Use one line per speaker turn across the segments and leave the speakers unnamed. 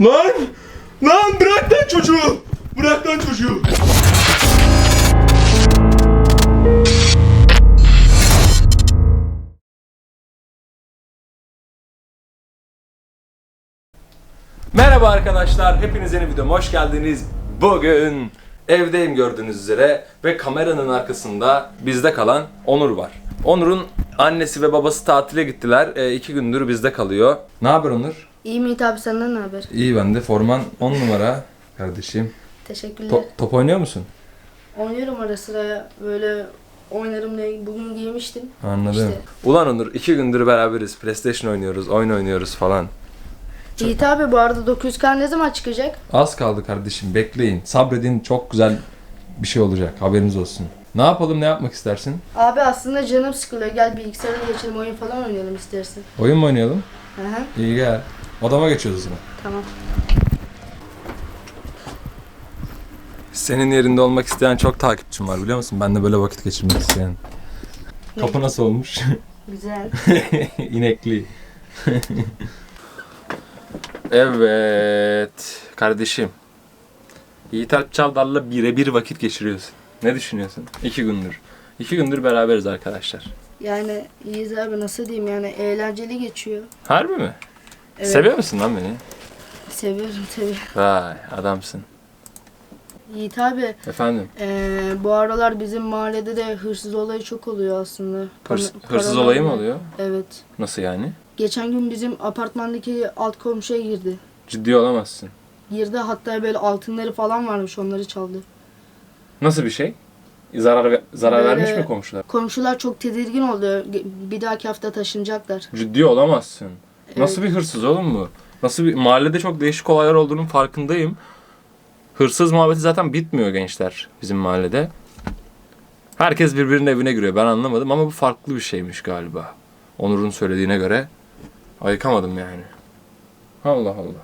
Lan! Lan bırak lan çocuğu! Bırak lan çocuğu! Merhaba arkadaşlar, hepiniz yeni videoma hoş geldiniz. Bugün evdeyim gördüğünüz üzere ve kameranın arkasında bizde kalan Onur var. Onur'un annesi ve babası tatile gittiler. E, iki gündür bizde kalıyor. Ne haber Onur?
İyi Mehmet abi senden ne haber?
İyi ben de. Forman 10 numara kardeşim.
Teşekkürler.
To- top oynuyor musun?
Oynuyorum ara sıra böyle oynarım diye bugün giymiştim.
Anladım.
İşte.
Ulan Onur iki gündür beraberiz. PlayStation oynuyoruz, oyun oynuyoruz falan.
Yiğit abi bu arada 900K ne zaman çıkacak?
Az kaldı kardeşim bekleyin. Sabredin çok güzel bir şey olacak haberiniz olsun. Ne yapalım ne yapmak istersin?
Abi aslında canım sıkılıyor. Gel bilgisayara geçelim oyun falan oynayalım istersen.
Oyun mu oynayalım?
Hı hı
İyi gel. Odama geçiyoruz o zaman.
tamam.
Senin yerinde olmak isteyen çok takipçim var biliyor musun? Ben de böyle vakit geçirmek isteyen. Kapı nasıl olmuş?
Güzel.
İnekli. evet kardeşim. Yiğit Alp Çavdar'la birebir vakit geçiriyorsun. Ne düşünüyorsun? İki gündür. İki gündür beraberiz arkadaşlar.
Yani Yiğit abi nasıl diyeyim yani eğlenceli geçiyor.
Harbi mi?
Evet.
Seviyor musun lan beni?
Seviyorum seviyorum.
Vay adamsın.
Yiğit abi
Efendim?
eee, bu aralar bizim mahallede de hırsız olayı çok oluyor aslında.
Hırs-
Para-
hırsız
paralar-
olayı mı oluyor?
Evet.
Nasıl yani?
Geçen gün bizim apartmandaki alt komşuya girdi.
Ciddi olamazsın.
Girdi hatta böyle altınları falan varmış onları çaldı.
Nasıl bir şey? Zarar ve- zarar
Böyle-
vermiş mi komşular?
Komşular çok tedirgin oldu. Ge- Bir dahaki hafta taşınacaklar.
Ciddi olamazsın. Nasıl bir hırsız oğlum bu? Nasıl bir mahallede çok değişik olaylar olduğunun farkındayım. Hırsız muhabbeti zaten bitmiyor gençler bizim mahallede. Herkes birbirinin evine giriyor. Ben anlamadım ama bu farklı bir şeymiş galiba. Onur'un söylediğine göre ayıkamadım yani. Allah Allah.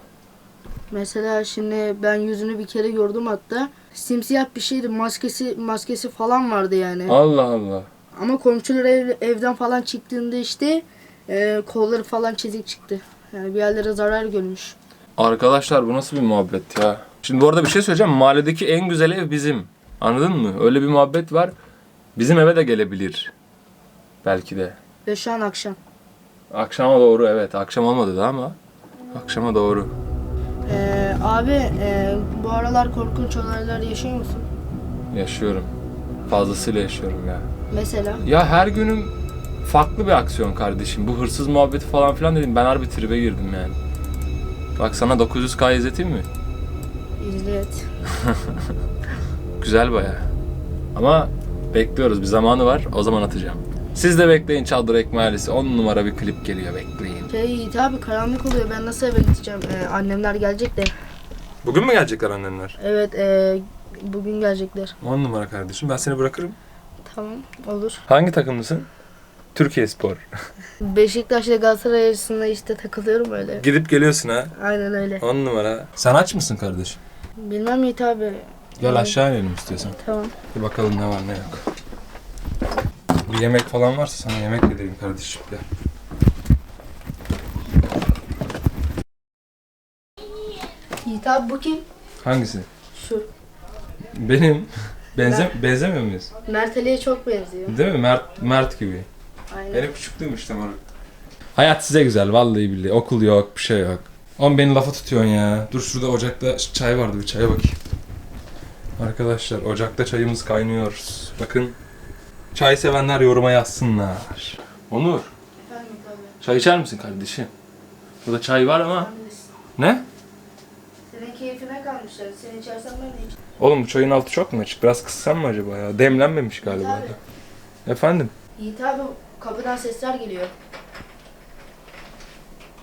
Mesela şimdi ben yüzünü bir kere gördüm hatta. Simsiyah bir şeydi. Maskesi maskesi falan vardı yani.
Allah Allah.
Ama komşular ev- evden falan çıktığında işte e, kolları falan çizik çıktı. Yani bir yerlere zarar görmüş.
Arkadaşlar bu nasıl bir muhabbet ya? Şimdi bu arada bir şey söyleyeceğim. Mahalledeki en güzel ev bizim. Anladın mı? Öyle bir muhabbet var. Bizim eve de gelebilir. Belki de.
Ve şu an akşam.
Akşama doğru evet. Akşam olmadı da ama. Akşama doğru.
E, abi e, bu aralar korkunç olaylar yaşıyor musun?
Yaşıyorum. Fazlasıyla yaşıyorum ya.
Mesela.
Ya her günüm farklı bir aksiyon kardeşim. Bu hırsız muhabbeti falan filan dedim. Ben harbi tribe girdim yani. Bak sana 900k izleteyim mi?
İzlet.
Güzel baya. Ama bekliyoruz. Bir zamanı var. O zaman atacağım. Siz de bekleyin Çaldır Ekmeği ailesi. 10 numara bir klip geliyor. Bekleyin.
Şey abi karanlık oluyor. Ben nasıl eve gideceğim? E, annemler gelecek de.
Bugün mü gelecekler annenler?
Evet e, bugün gelecekler.
10 numara kardeşim. Ben seni bırakırım.
Tamam olur.
Hangi takımlısın? Türkiye Spor.
Beşiktaş'la Galatasaray arasında işte takılıyorum öyle.
Gidip geliyorsun ha.
Aynen öyle.
10 numara. Sen aç mısın kardeşim?
Bilmem Yiğit abi.
Gel aşağı inelim istiyorsan.
Tamam.
Bir bakalım ne var ne yok. Bir yemek falan varsa sana yemek vereyim kardeşim. Gel.
Yiğit abi bu kim?
Hangisi?
Şu.
Benim. Benze benzemiyor muyuz?
Mert Ali'ye çok benziyor.
Değil mi? Mert, Mert gibi.
Aynen.
Benim küçüklüğüm işte moruk. Hayat size güzel vallahi billahi. Okul yok, bir şey yok. Oğlum beni lafa tutuyorsun ya. Dur şurada ocakta çay vardı bir çaya bakayım. Arkadaşlar ocakta çayımız kaynıyor. Bakın. Çay sevenler yoruma yazsınlar. Onur,
Efendim Yiğit abi.
çay içer misin kardeşim? Burada çay var ama. Ne?
Senin keyfine kalmışlar. Sen içersen ben de içerim.
Oğlum bu çayın altı çok mu açık? Biraz kıssam mı acaba ya? Demlenmemiş galiba. Efendim?
Yiğit abi kapıdan sesler geliyor.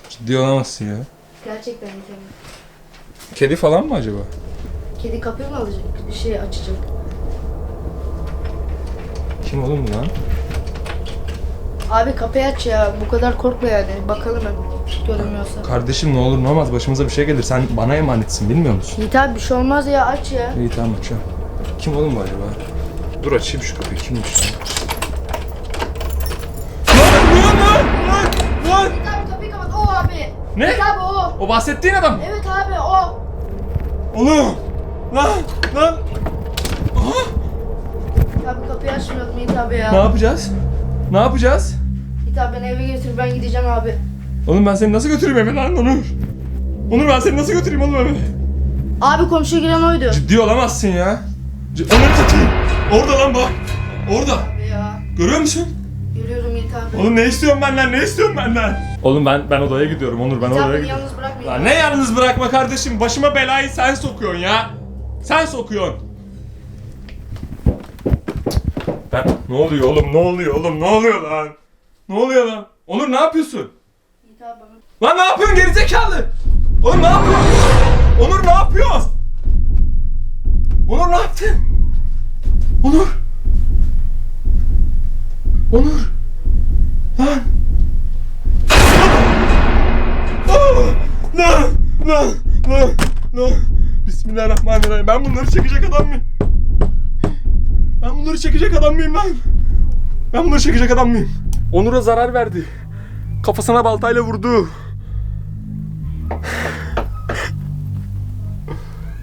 Ciddi olamazsın ya.
Gerçekten abi.
Kedi falan mı acaba?
Kedi kapıyı mı alacak? Bir şey açacak.
Kim oğlum bu lan?
Abi kapıyı aç ya. Bu kadar korkma yani. Bakalım hem. Görünmüyorsa.
Kardeşim ne olur ne olmaz başımıza bir şey gelir. Sen bana emanetsin bilmiyor musun?
Yiğit abi bir şey olmaz ya aç ya.
İyi tamam açıyorum. Kim oğlum bu acaba? Dur açayım şu kapıyı. Kimmiş? Lan lan!
Yiğit abi kapıyı kapat. O abi.
Ne?
Yiğit abi o.
O bahsettiğin adam.
Evet abi o
Oğlum! Lan! Lan!
Abi kapıyı açmıyordum Yiğit abi ya.
Ne yapacağız? Ne yapacağız?
Yiğit abi beni eve götür ben gideceğim abi.
Oğlum ben seni nasıl götüreyim eve lan Onur? Onur ben seni nasıl götüreyim oğlum eve?
Abi komşuya giren oydu.
Ciddi olamazsın ya. C- Onur satayım. Orada lan bak. Orada.
Abi ya.
Görüyor musun?
Abi.
Oğlum ne istiyorsun benden? Ne istiyorsun benden? Oğlum ben ben odaya gidiyorum Onur ben odaya gidiyorum.
yalnız bırakmayın.
Ya ne yalnız bırakma kardeşim? Başıma belayı sen sokuyorsun ya. Sen sokuyorsun. Ben ne oluyor oğlum? Ne oluyor oğlum? Ne oluyor lan? Ne oluyor lan? Onur ne yapıyorsun?
Bana.
Lan ne yapıyorsun gerizekalı? Oğlum ne yapıyorsun? Onur ne yapıyorsun? Onur ne yaptın? Onur. Onur. Bismillahirrahmanirrahim. Ben bunları çekecek adam mıyım? Ben bunları çekecek adam mıyım lan? Ben bunları çekecek adam mıyım? Onur'a zarar verdi. Kafasına baltayla vurdu.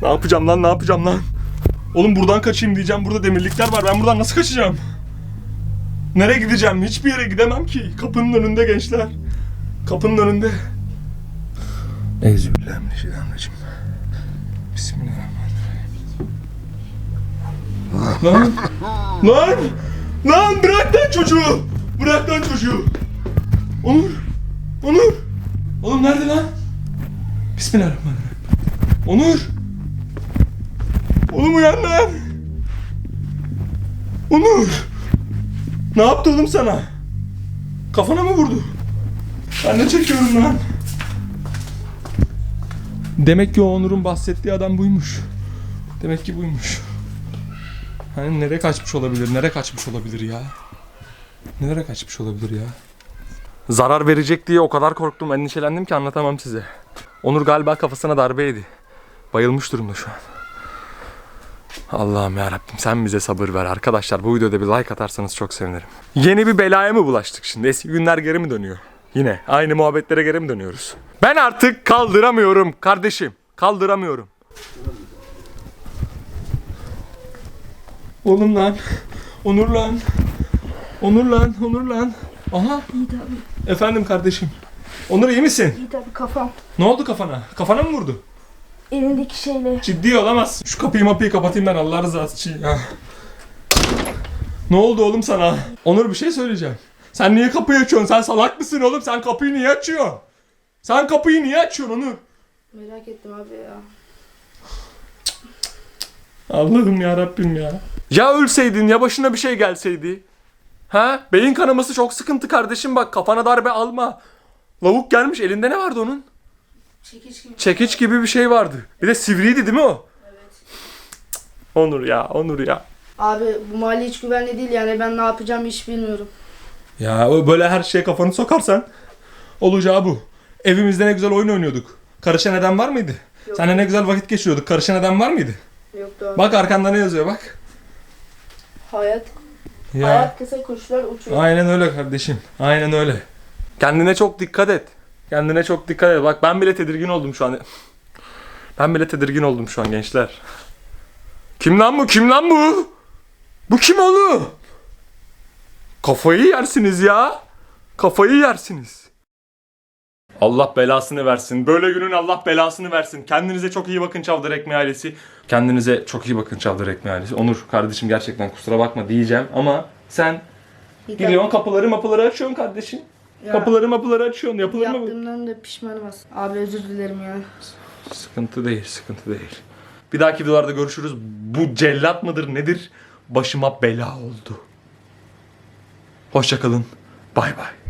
Ne yapacağım lan ne yapacağım lan? Oğlum buradan kaçayım diyeceğim. Burada demirlikler var. Ben buradan nasıl kaçacağım? Nereye gideceğim? Hiçbir yere gidemem ki. Kapının önünde gençler. Kapının önünde. Euzubillahimineşşeytanirracim. Bismillahirrahmanirrahim. Lan! Lan! Lan bırak lan çocuğu! Bırak lan çocuğu! Onur! Onur! Oğlum nerede lan? Bismillahirrahmanirrahim. Onur! Oğlum uyan lan! Onur! Ne yaptı oğlum sana? Kafana mı vurdu? Ben de çekiyorum lan. Demek ki o Onur'un bahsettiği adam buymuş. Demek ki buymuş. Hani nereye kaçmış olabilir? Nereye kaçmış olabilir ya? Nereye kaçmış olabilir ya? Zarar verecek diye o kadar korktum, endişelendim ki anlatamam size. Onur galiba kafasına darbe yedi. Bayılmış durumda şu an. Allah'ım ya Rabbim sen bize sabır ver arkadaşlar. Bu videoda bir like atarsanız çok sevinirim. Yeni bir belaya mı bulaştık şimdi? Eski günler geri mi dönüyor? Yine aynı muhabbetlere geri mi dönüyoruz? Ben artık kaldıramıyorum kardeşim. Kaldıramıyorum. Oğlum lan. Onur lan. Onur lan. Onur lan. Aha.
Yiğit abi.
Efendim kardeşim. Onur iyi misin?
Yiğit abi kafam.
Ne oldu kafana? Kafana mı vurdu?
Elindeki şeyle.
Ciddi olamaz. Şu kapıyı mapıyı kapatayım ben Allah rızası için ya. Ne oldu oğlum sana? Onur bir şey söyleyeceğim. Sen niye kapıyı açıyorsun? Sen salak mısın oğlum? Sen kapıyı niye açıyorsun? Sen kapıyı niye açıyorsun Onur?
Merak ettim abi ya.
Allah'ım ya Rabbim ya. Ya ölseydin ya başına bir şey gelseydi. Ha? Beyin kanaması çok sıkıntı kardeşim bak kafana darbe alma. Lavuk gelmiş elinde ne vardı onun?
Çekiç gibi.
Çekiç gibi bir şey vardı. Bir de sivriydi değil mi o?
Evet.
Onur ya, Onur ya.
Abi bu mahalle hiç güvenli değil yani ben ne yapacağımı hiç bilmiyorum.
Ya böyle her şeye kafanı sokarsan olacağı bu. Evimizde ne güzel oyun oynuyorduk. Karışan eden var mıydı?
Yok.
Seninle ne güzel vakit geçiriyorduk. Karışan eden var mıydı?
Yoktu abi.
Bak arkanda ne yazıyor bak.
Hayat.
Ya.
Hayat kısa kuşlar uçuyor.
Aynen öyle kardeşim. Aynen öyle. Kendine çok dikkat et. Kendine çok dikkat et. Bak ben bile tedirgin oldum şu an. Ben bile tedirgin oldum şu an gençler. Kim lan bu? Kim lan bu? Bu kim oğlum? Kafayı yersiniz ya. Kafayı yersiniz. Allah belasını versin. Böyle günün Allah belasını versin. Kendinize çok iyi bakın Çavdar Ekmeği ailesi. Kendinize çok iyi bakın Çavdar Ekmeği ailesi. Onur kardeşim gerçekten kusura bakma diyeceğim ama sen Gidiyorsun kapıları mapıları açıyorsun kardeşim.
ya,
Kapıları mapıları açıyorsun. Yapılır mı?
Yaptığımdan da pişmanım aslında. Abi özür dilerim ya.
Sıkıntı değil, sıkıntı değil. Bir dahaki videolarda görüşürüz. Bu cellat mıdır nedir? Başıma bela oldu. Hoşçakalın. Bay bay.